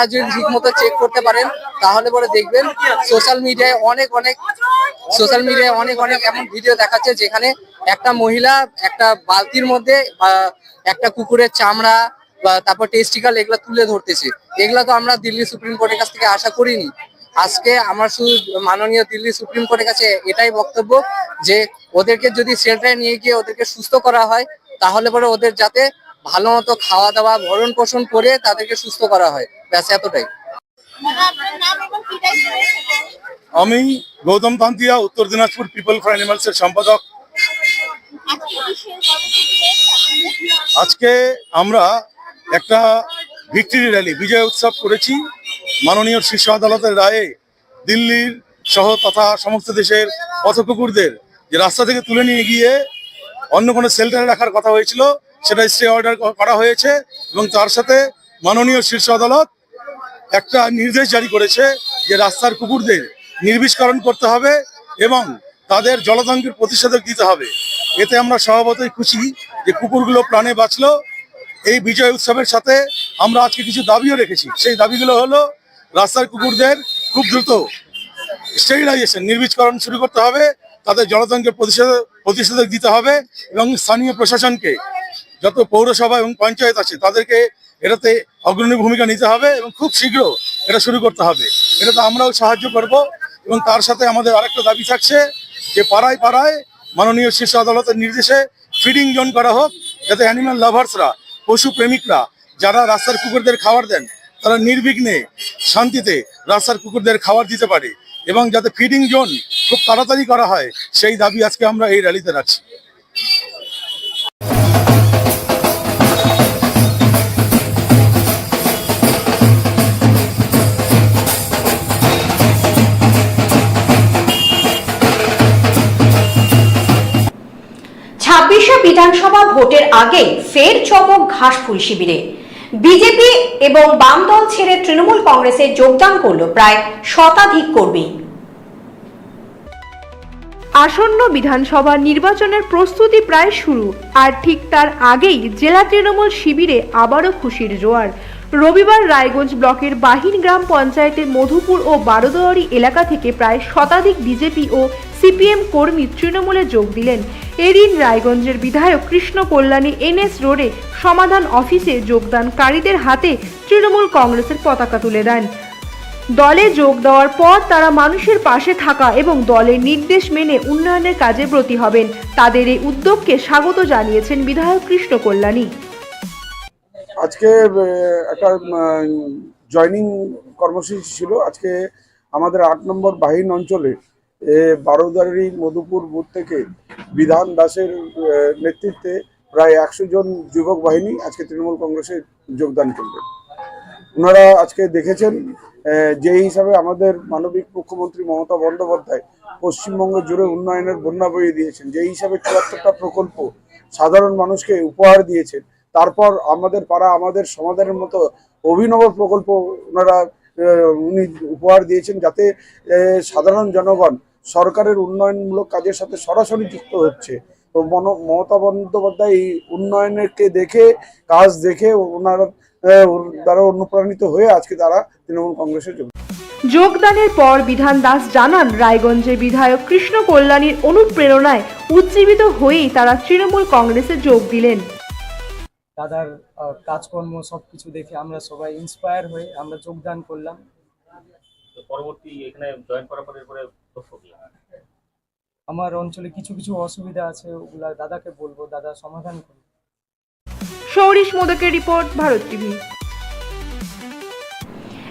যদি ঠিক মতো চেক করতে পারেন, তাহলে পরে দেখবেন সোশ্যাল মিডিয়ায় অনেক অনেক সোশ্যাল মিডিয়ায় অনেক অনেক এমন ভিডিও দেখাচ্ছে যেখানে একটা মহিলা একটা বালতির মধ্যে একটা কুকুরের চামড়া বা তারপর টেস্টিকাল এগুলা তুলে ধরতেছে। এগুলা তো আমরা দিল্লি সুপ্রিম কোর্টের কাছ থেকে আশা করিনি। আজকে আমার শুধু মাননীয় দিল্লি সুপ্রিম কোর্টের কাছে এটাই বক্তব্য যে ওদেরকে যদি শেল্টারে নিয়ে গিয়ে ওদেরকে সুস্থ করা হয়, তাহলে পরে ওদের যাতে ভালো মতো খাওয়া দাওয়া ভরণ পোষণ করে তাদেরকে সুস্থ করা হয়। ব্যাস, এতটাই? আমি গৌতম তান্তিয়া, উত্তর দিনাজপুর পিপল ফর অ্যানিমালস এর সম্পাদক আজকে আমরা একটা ভিক্টরি র্যালি, বিজয় উৎসব করেছি মাননীয় শীর্ষ আদালতের রায়ে দিল্লির সহ তথা সমস্ত দেশের পথ কুকুরদের যে রাস্তা থেকে তুলে নিয়ে গিয়ে অন্য কোনো শেল্টারে রাখার কথা হয়েছিল, সেটা স্টে অর্ডার করা হয়েছে এবং তার সাথে মাননীয় শীর্ষ আদালত একটা নির্দেশ জারি করেছে যে রাস্তার কুকুরদের নির্বিষ্করণ করতে হবে এবং তাদের জলতঙ্কের প্রতিষেধক দিতে হবে। এতে আমরা স্বভাবতই খুশি যে কুকুরগুলো প্রাণে বাঁচলো। এই বিজয় উৎসবের সাথে আমরা আজকে কিছু দাবিও রেখেছি। সেই দাবিগুলো হলো, রাস্তার কুকুরদের খুব দ্রুত স্টেরিলাইজেশন নির্বীজকরণ শুরু করতে হবে। তাদের জনতন্ত্রের প্রতিষেধক প্রতিষেধক দিতে হবে এবং স্থানীয় প্রশাসনকে, যত পৌরসভা এবং পঞ্চায়েত আছে, তাদেরকে এটাতে অগ্রণী ভূমিকা নিতে হবে এবং খুব শীঘ্র এটা শুরু করতে হবে। এটাতে আমরাও সাহায্য করব এবং তার সাথে আমাদের আরেকটা দাবি থাকছে যে পাড়ায় পাড়ায় মাননীয় শীর্ষ আদালতের নির্দেশে ফিডিং জোন করা হোক যাতে অ্যানিম্যাল লাভার্সরা পশু প্রেমিকরা যারা রাস্তার কুকুরদের খাবার দেন, তারা নির্বিঘ্নে শান্তিতে রাস্তার কুকুরদের খাবার দিতে পারে এবং যাতে ফিডিং জোন খুব তাড়াতাড়ি করা হয়, সেই দাবি আজকে আমরা এই র্যালিতে রাখছি। বিধানসভা ভোটের আগে ফের চমক ঘাসফুল শিবিরে। বিজেপি এবং বাম দল ছেড়ে তৃণমূল কংগ্রেসে যোগদান করল প্রায় শতাধিক কর্মী। আসন্ন বিধানসভা নির্বাচনের প্রস্তুতি প্রায় শুরু, আর ঠিক তার আগেই জেলা তৃণমূল শিবিরে আবারও খুশির জোয়ার। রবিবার রায়গঞ্জ ব্লকের বাহিন গ্রাম পঞ্চায়েতের মধুপুর ও বারোদুয়ারি এলাকা থেকে প্রায় শতাধিক বিজেপি ও সিপিএম কর্মী তৃণমূলে যোগ দিলেন। এদিন রায়গঞ্জের বিধায়ক কৃষ্ণ কল্যাণী এনএস রোডে সমাধান অফিসে যোগদানকারীদের হাতে তৃণমূল কংগ্রেসের পতাকা তুলে দেন। দলে যোগ দেওয়ার পর তারা মানুষের পাশে থাকা এবং দলের নির্দেশ মেনে উন্নয়নের কাজে ব্রতী হবেন। তাদের এই উদ্যোগকে স্বাগত জানিয়েছেন বিধায়ক কৃষ্ণ কল্যাণী। আজকে একটা জয়নিং কর্মসূচি ছিল। আজকে আমাদের আট নম্বর বাহিন অঞ্চলে বারোদারি মধুপুর বুথ থেকে বিধান দাসের নেতৃত্বে প্রায় একশো জন যুবক বাহিনী আজকে তৃণমূল কংগ্রেসে যোগদান করবেন ওনারা আজকে দেখেছেন যে হিসাবে আমাদের মানবিক মুখ্যমন্ত্রী মমতা বন্দ্যোপাধ্যায় পশ্চিমবঙ্গ জুড়ে উন্নয়নের বন্যা বইয়ে দিয়েছেন, যে হিসাবে চুয়াত্তরটা প্রকল্প সাধারণ মানুষকে উপহার দিয়েছেন তারপর আমাদের পাড়া, আমাদের সমাধানের মতো অভিনব প্রকল্প ওনারা উনি উপহার দিয়েছেন যাতে সাধারণ জনগণ সরকারের উন্নয়নমূলক কাজের সাথে সরাসরি যুক্ত হচ্ছে। তো মন- মমতা বন্দ্যোপাধ্যায় এই উন্নয়নকে দেখে, কাজ দেখে ওনার দ্বারা অনুপ্রাণিত হয়ে আজকে তারা তৃণমূল কংগ্রেসে যোগ যোগদানের পর বিধান দাস জানান, রায়গঞ্জের বিধায়ক কৃষ্ণ কল্যাণীর অনুপ্রেরণায় উজ্জীবিত হয়েই তারা তৃণমূল কংগ্রেসে যোগ দিলেন। দাদার কাজকর্ম সব কিছু দেখে আমরা সবাই ইন্সপায়ার হয়ে আমরা যোগদান করলাম। পরবর্তী এখানে জয়েন করার পরে পরে আমার অঞ্চলে কিছু কিছু অসুবিধা আছে ওগুলা দাদাকে বলব দাদা সমাধান করবে সৌরিশ মোদকের রিপোর্ট ভারত টিভি।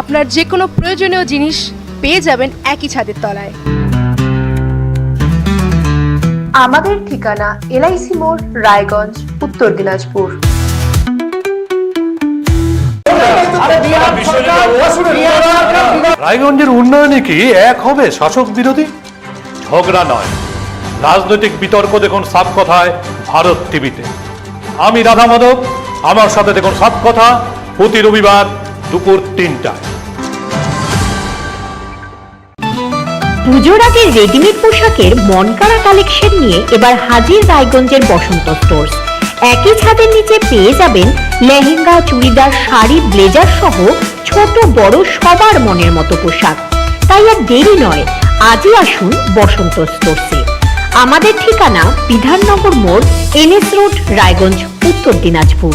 আপনার যে কোনো প্রয়োজনীয় জিনিস পেয়ে যাবেন একই ছাদের তলায়। আমাদের ঠিকানা এলআইসি মোড় রায়গঞ্জ উত্তর দিনাজপুর। রায়গঞ্জের উন্নয়নে কি এক হবে শাসক বিরোধী? ঝগড়া নয়। রাজনৈতিক বিতর্ক দেখুন সাপ কথায় ভারত টিভিতে। আমি রাধা মাধব আমার সাথে দেখুন সাপ কথা প্রতি রবিবার দুপুর তিনটায় পুজোর আগে রেডিমেড পোশাকের মনকাড়া কালেকশন নিয়ে এবার হাজির রায়গঞ্জের বসন্ত স্টোর্স একই ছাদের নিচে পেয়ে যাবেন লেহেঙ্গা, চুড়িদার, শাড়ি, ব্লেজার সহ ছোট, বড়, সবার মনের মতো পোশাক। তাই আর দেরি নয়, আজই আসুন বসন্ত স্টোর্সে আমাদের ঠিকানা বিধাননগর মোড়, এনএস রোড, রায়গঞ্জ, উত্তর দিনাজপুর।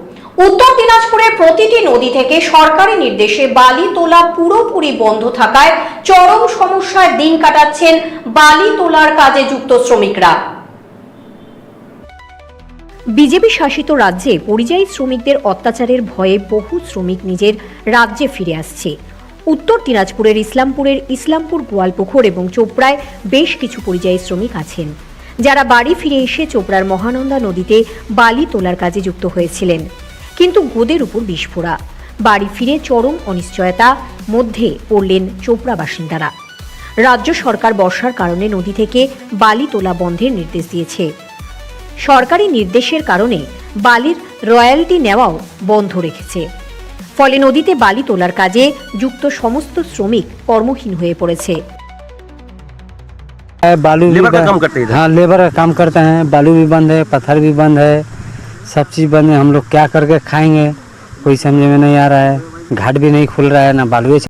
উত্তর দিনাজপুরের প্রতিটি নদী থেকে সরকারি নির্দেশে বালি তোলা পুরোপুরি বন্ধ থাকায় চরম সমস্যায় দিন কাটাচ্ছেন বালি তোলার কাজে যুক্ত শ্রমিকরা। বিজেপি শাসিত রাজ্যে পরিযায়ী শ্রমিকদের অত্যাচারের ভয়ে বহু শ্রমিক নিজের রাজ্যে ফিরে আসছে। উত্তর দিনাজপুরের ইসলামপুরের ইসলামপুর গোয়ালপুকুর এবং চোপড়ায় বেশ কিছু পরিযায়ী শ্রমিক আছেন। যারা বাড়ি ফিরে এসে চোপড়ার মহানন্দা নদীতে বালি তোলার কাজে যুক্ত হয়েছিলেন। কিন্তু গোদের উপর বিস্ফোরা বাড়ি ফিরে চরম অনিশ্চয়তা মধ্যে পড়লেন চোপড়া বাসিন্দারা রাজ্য সরকার বর্ষার কারণে নদী থেকে বালি তোলা বন্ধের নির্দেশ দিয়েছে সরকারি নির্দেশের কারণে বালির রয়্যালটি নেওয়াও বন্ধ রেখেছে ফলে নদীতে বালি তোলার কাজে যুক্ত সমস্ত শ্রমিক কর্মহীন হয়ে পড়েছে है बालू लेबर का काम करते हैं हाँ लेबर का काम करते हैं बालू भी बंद है पत्थर भी बंद है सब चीज़ बंद है, हम लोग क्या करके खाएँगे? कोई समझ में नहीं आ रहा है। घाट भी नहीं खुल रहा है, ना बालू